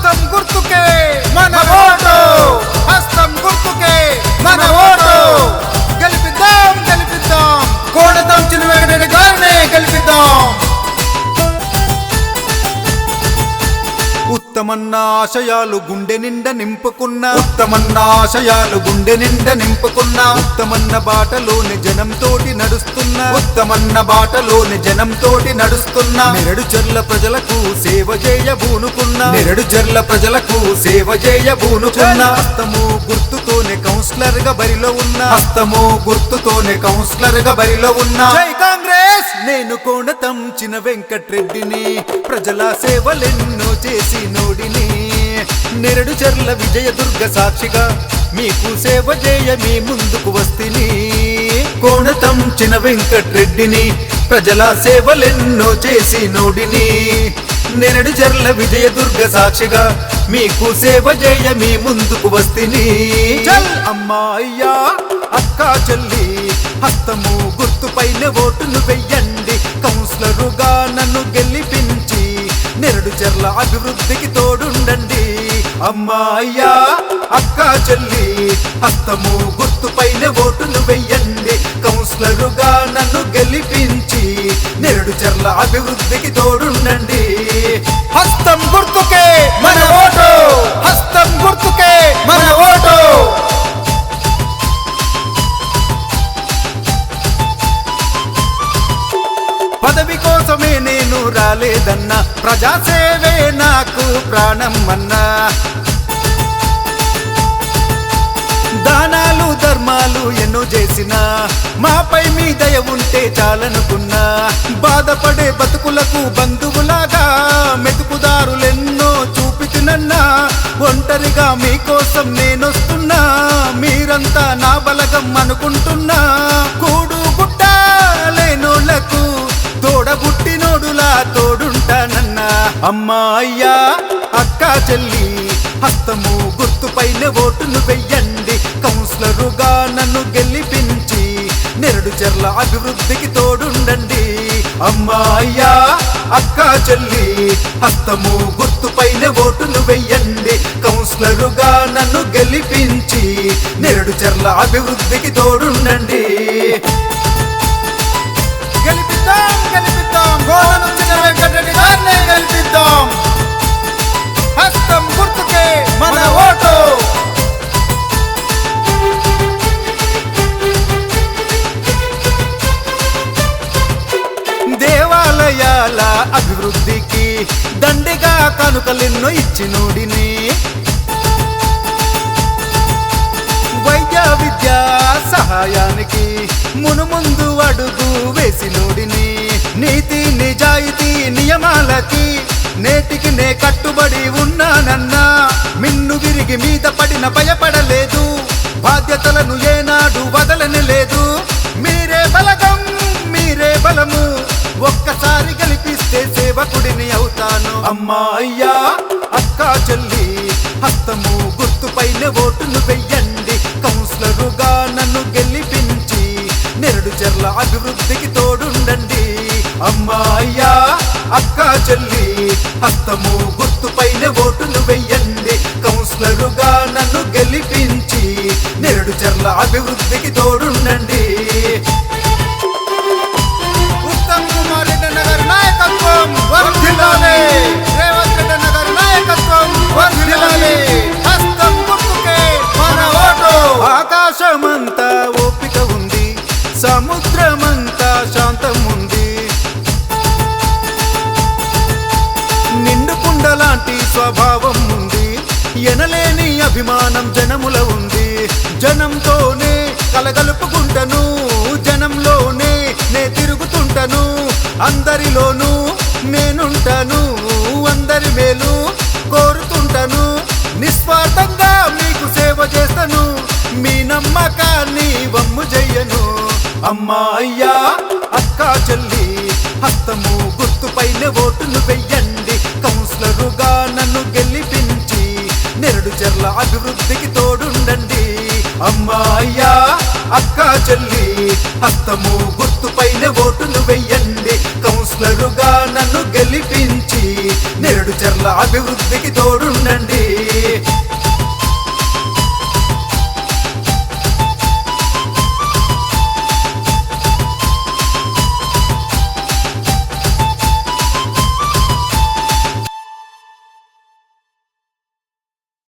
హస్తం గుర్తుకే. మన ఉత్తమన్న ఆశయాలు గుండె నిండా నింపుకున్న. ఉత్తమన్న ఆశయాలు గుండె నిండా నింపుకున్న. ఉత్తమన్న బాటలోని జనం తోటి నడుస్తున్న. ఉత్తమన్న బాటలోని జనం తోటి నడుస్తున్న. నెరడు జర్ల ప్రజలకు సేవ చేయ బూనుకున్న నెరడు జర్ల ప్రజలకు సేవ చేయ బూనుకున్న గుర్తుతోనే కౌన్సిలర్గా బరిలో ఉన్న. హస్తము గుర్తుతోనే కౌన్సిలర్గా బరిలో ఉన్న. జై కాంగ్రెస్! నేను కోణతం చిన వెంకట్రెడ్డిని ప్రజల సేవలెన్నో చేసి నోడిని. నెరడు చర్ల విజయదుర్గ సాక్షిగా మీకు సేవ చేయ మీ ముందుకు వస్తిని. కోణతం చిన వెంకట్రెడ్డిని ప్రజల సేవలెన్నో చేసి నోడిని. నెరడు జర్ల విజయదుర్గ సాక్షిగా. మీకు సేవ చేయ మీ ముందుకు వస్తిని. అమ్మాయ్యా అక్క చెల్లి హస్తము గుర్తుపైన ఓటును వెయ్యండి. కౌన్సిలరుగా నన్ను గెలిపించి నెరడు చెర్ల అభివృద్ధికి తోడుండండి. అమ్మాయ్యా అక్క చెల్లి హస్తము గుర్తుపైన ఓటును వెయ్యండి. కౌన్సిలరుగా నన్ను గెలిపించి నెరడు చెర్ల అభివృద్ధికి తోడుండండి. పదవి కోసమే నేను రాలేదన్నా ప్రజాసేవే నాకు ప్రాణం అన్నా దానాలు ధర్మాలు ఎన్నో చేసినా. మాపై మీ దయ ఉంటే చాలనుకున్నా. బాధపడే బతుకులకు బంధువులాగా మెతుకుదారులెన్నో చూపితునన్నా. ఒంటరిగా మీకోసం నేనొస్తున్నా. మీరంతా నా బలగం అనుకుంటున్నా. తోడుంటానన్నా అమ్మా అయ్యా అక్క చెల్లి హస్తము గుర్తుపైన ఓటును వెయ్యండి. కౌన్సిలరుగా నన్ను గెలిపించి నెరడు చెర్ల అభివృద్ధికి తోడుండండి. అమ్మా అయ్యా అక్క చెల్లి హస్తము గుర్తుపైన ఓటును వెయ్యండి. కౌన్సిలరుగా నన్ను గెలిపించి నెరడు చెర్ల అభివృద్ధికి తోడుండండి. దండిగా కనుకలెన్నో ఇచ్చినోడిని వైద్య విద్యా సహాయానికి మునుముందు అడుగు వేసినోడిని నీతి నిజాయితీ నియమాలకి నేటికి నే కట్టుబడి ఉన్నానన్నా. మిన్ను విరిగి మీద పడిన భయపడలేదు. బాధ్యతలను ఏనాడు వదలని లేదు సేవకుడిని అవుతాను. అమ్మా అయ్యా అక్క చెల్లి హస్తము గుర్తుపైన ఓటును వెయ్యండి. కౌన్సిలరుగా నన్ను గెలిపించి నెరడు చెర్ల అభివృద్ధికి తోడుండండి. అమ్మా అయ్యా అక్క చెల్లి హస్తము గుర్తుపైన ఓటును వెయ్యండి. కౌన్సిలరుగా నన్ను గెలిపించి నెరడు చెర్ల అభివృద్ధికి తోడుండండి. సముద్రమంతా శాంతం ఉంది కుండలాంటి లాంటి స్వభావం ఉంది ఎనలేని అభిమానం జనముల ఉంది. జనంతోనే కలగలుపుకుంటను. జనంలోనే నే తిరుగుతుంటను. అందరిలోనూ నేనుంటాను. అందరి మేలు కోరుతుంటాను. నిస్వార్థంగా మీకు సేవ చేస్తాను. మీ నమ్మకాన్ని వమ్ము చెయ్యను అమ్మా అయ్యా అక్క చెల్లి హస్తము గుర్తుపైన ఓటును వెయ్యండి. కౌన్సిలరుగా నన్ను గెలిపించి నెరడు చెర్ల అభివృద్ధికి తోడుండండి. అమ్మా అయ్యా అక్క చెల్లి హస్తము గుర్తుపైన ఓటును వెయ్యండి. కౌన్సిలరుగా నన్ను గెలిపించి నెరడు చెర్ల అభివృద్ధికి తోడుండండి.